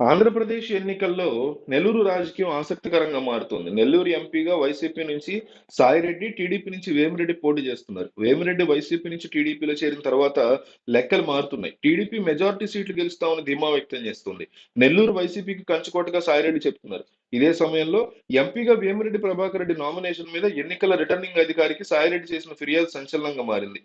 ఆంధ్రప్రదేశ్ ఎన్నికల్లో నెల్లూరు రాజకీయం ఆసక్తికరంగా మారుతుంది. నెల్లూరు ఎంపీగా వైసీపీ నుంచి సాయిరెడ్డి టీడీపీ నుంచి వేమిరెడ్డి పోటీ చేస్తున్నారు. వేమిరెడ్డి వైసీపీ నుంచి టీడీపీలో చేరిన తర్వాత లెక్కలు మారుతున్నాయి. టీడీపీ మెజారిటీ సీట్లు గెలుస్తామని ధీమా వ్యక్తం చేస్తుంది. నెల్లూరు వైసీపీకి కంచుకోటగా సాయిరెడ్డి చెప్తున్నారు. ఇదే సమయంలో ఎంపీగా వేమిరెడ్డి ప్రభాకర్ రెడ్డి నామినేషన్ మీద ఎన్నికల రిటర్నింగ్ అధికారికి సాయిరెడ్డి చేసిన ఫిర్యాదు సంచలనంగా మారింది.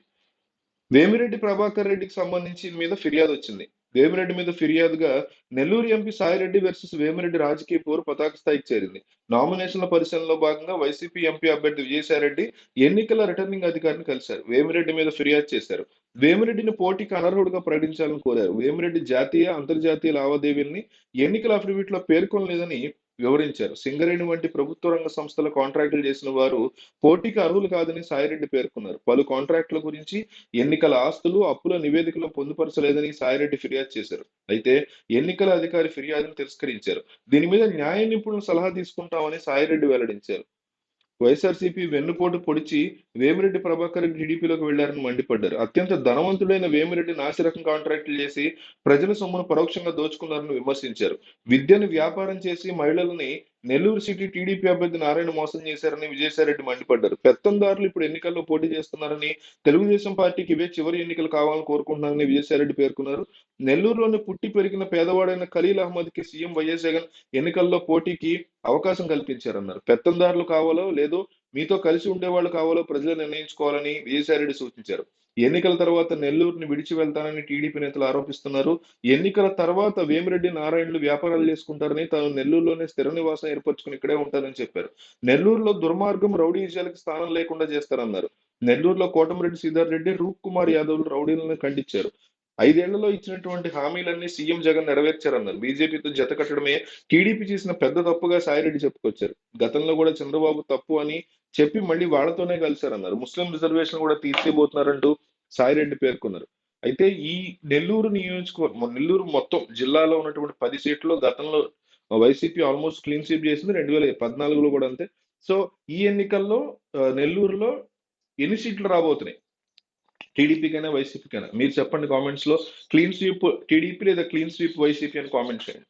వేమిరెడ్డి ప్రభాకర్ రెడ్డికి సంబంధించి మీద ఫిర్యాదు వచ్చింది. వేమిరెడ్డి మీద ఫిర్యాదుగా నెల్లూరు ఎంపీ సాయిరెడ్డి వర్సెస్ వేమిరెడ్డి రాజకీయ పోరు పతాక స్థాయికి చేరింది. నామినేషన్ల పరిశీలనలో భాగంగా వైసీపీ ఎంపీ అభ్యర్థి విజయసాయిరెడ్డి ఎన్నికల రిటర్నింగ్ అధికారిని కలిశారు. వేమిరెడ్డి మీద ఫిర్యాదు చేశారు. వేమిరెడ్డిని పోటీకి అనర్హుడుగా ప్రకటించాలని కోరారు. వేమిరెడ్డి జాతీయ అంతర్జాతీయ లావాదేవీల్ని ఎన్నికల అఫిడవిట్లో పేర్కొనలేదని వివరించారు. సింగరేణి వంటి ప్రభుత్వ రంగ సంస్థల కాంట్రాక్టులు చేసిన వారు పోటీకి అర్హులు కాదని సాయిరెడ్డి పేర్కొన్నారు. పలు కాంట్రాక్టుల గురించి ఎన్నికల ఆస్తులు అప్పుల నివేదికలో పొందుపరచలేదని సాయిరెడ్డి ఫిర్యాదు చేశారు. అయితే ఎన్నికల అధికారి ఫిర్యాదును తిరస్కరించారు. దీని మీద న్యాయ నిపుణుల సలహా తీసుకుంటామని సాయిరెడ్డి వెల్లడించారు. వైఎస్ఆర్సీపీ వెన్నుపోటు పొడిచి వేమిరెడ్డి ప్రభాకర్ టీడీపీలోకి వెళ్ళారని మండిపడ్డారు. అత్యంత ధనవంతుడైన వేమిరెడ్డి నాసిరకం కాంట్రాక్టులు చేసి ప్రజల సొమ్మును పరోక్షంగా దోచుకున్నారని విమర్శించారు. విద్యను వ్యాపారం చేసి మహిళలని నెల్లూరు సిటీ టీడీపీ అభ్యర్థి నారాయణ మోసం చేశారని విజయసాయిరెడ్డి మండిపడ్డారు. పెత్తందారులు ఇప్పుడు ఎన్నికల్లో పోటీ చేస్తున్నారని తెలుగుదేశం పార్టీకి ఇవే చివరి ఎన్నికలు కావాలని కోరుకుంటున్నారని విజయసాయిరెడ్డి పేర్కొన్నారు. నెల్లూరులోని పుట్టి పెరిగిన పేదవాడైన ఖలీల్ అహ్మద్కి సీఎం వైఎస్ జగన్ ఎన్నికల్లో పోటీకి అవకాశం కల్పించారన్నారు. పెత్తందారులు కావాలో లేదో మీతో కలిసి ఉండేవాళ్ళు కావాలో ప్రజలు నిర్ణయించుకోవాలని విజయసాయిరెడ్డి సూచించారు. ఎన్నికల తర్వాత నెల్లూరుని విడిచి వెళ్తానని టీడీపీ నేతలు ఆరోపిస్తున్నారు. ఎన్నికల తర్వాత వేమిరెడ్డి నారాయణలు వ్యాపారాలు చేసుకుంటారని తాను నెల్లూరులోనే స్థిర నివాసం ఏర్పరచుకుని ఇక్కడే ఉంటానని చెప్పారు. నెల్లూరులో దుర్మార్గం రౌడీజాలకు స్థానం లేకుండా చేస్తారన్నారు. నెల్లూరులో కోటమిరెడ్డి శ్రీధర్ రెడ్డి రూప్ కుమార్ యాదవ్లు రౌడీలను ఖండించారు. ఐదేళ్ళలో ఇచ్చినటువంటి హామీలన్నీ సీఎం జగన్ నెరవేర్చారన్నారు. బీజేపీతో జత కట్టడమే టీడీపీ చేసిన పెద్ద తప్పుగా సాయిరెడ్డి చెప్పుకొచ్చారు. గతంలో కూడా చంద్రబాబు తప్పు అని చెప్పి మళ్ళీ వాళ్ళతోనే కలిశారన్నారు. ముస్లిం రిజర్వేషన్ కూడా తీసేయబోతున్నారంటూ సాయిరెడ్డి పేర్కొన్నారు. అయితే ఈ నెల్లూరు నియోజకవర్గం నెల్లూరు మొత్తం జిల్లాలో ఉన్నటువంటి పది సీట్లు గతంలో వైసీపీ ఆల్మోస్ట్ క్లీన్ స్వీప్ చేసింది రెండు వేల పద్నాలుగులో కూడా అంతే. సో ఈ ఎన్నికల్లో నెల్లూరులో ఎన్ని సీట్లు రాబోతున్నాయి? టీడీపీకైనా వైసీపీకైనా. మీరు చెప్పండి కామెంట్స్లో క్లీన్ స్వీప్ టీడీపీ లేదా క్లీన్ స్వీప్ వైసీపీ అని కామెంట్ చేయండి.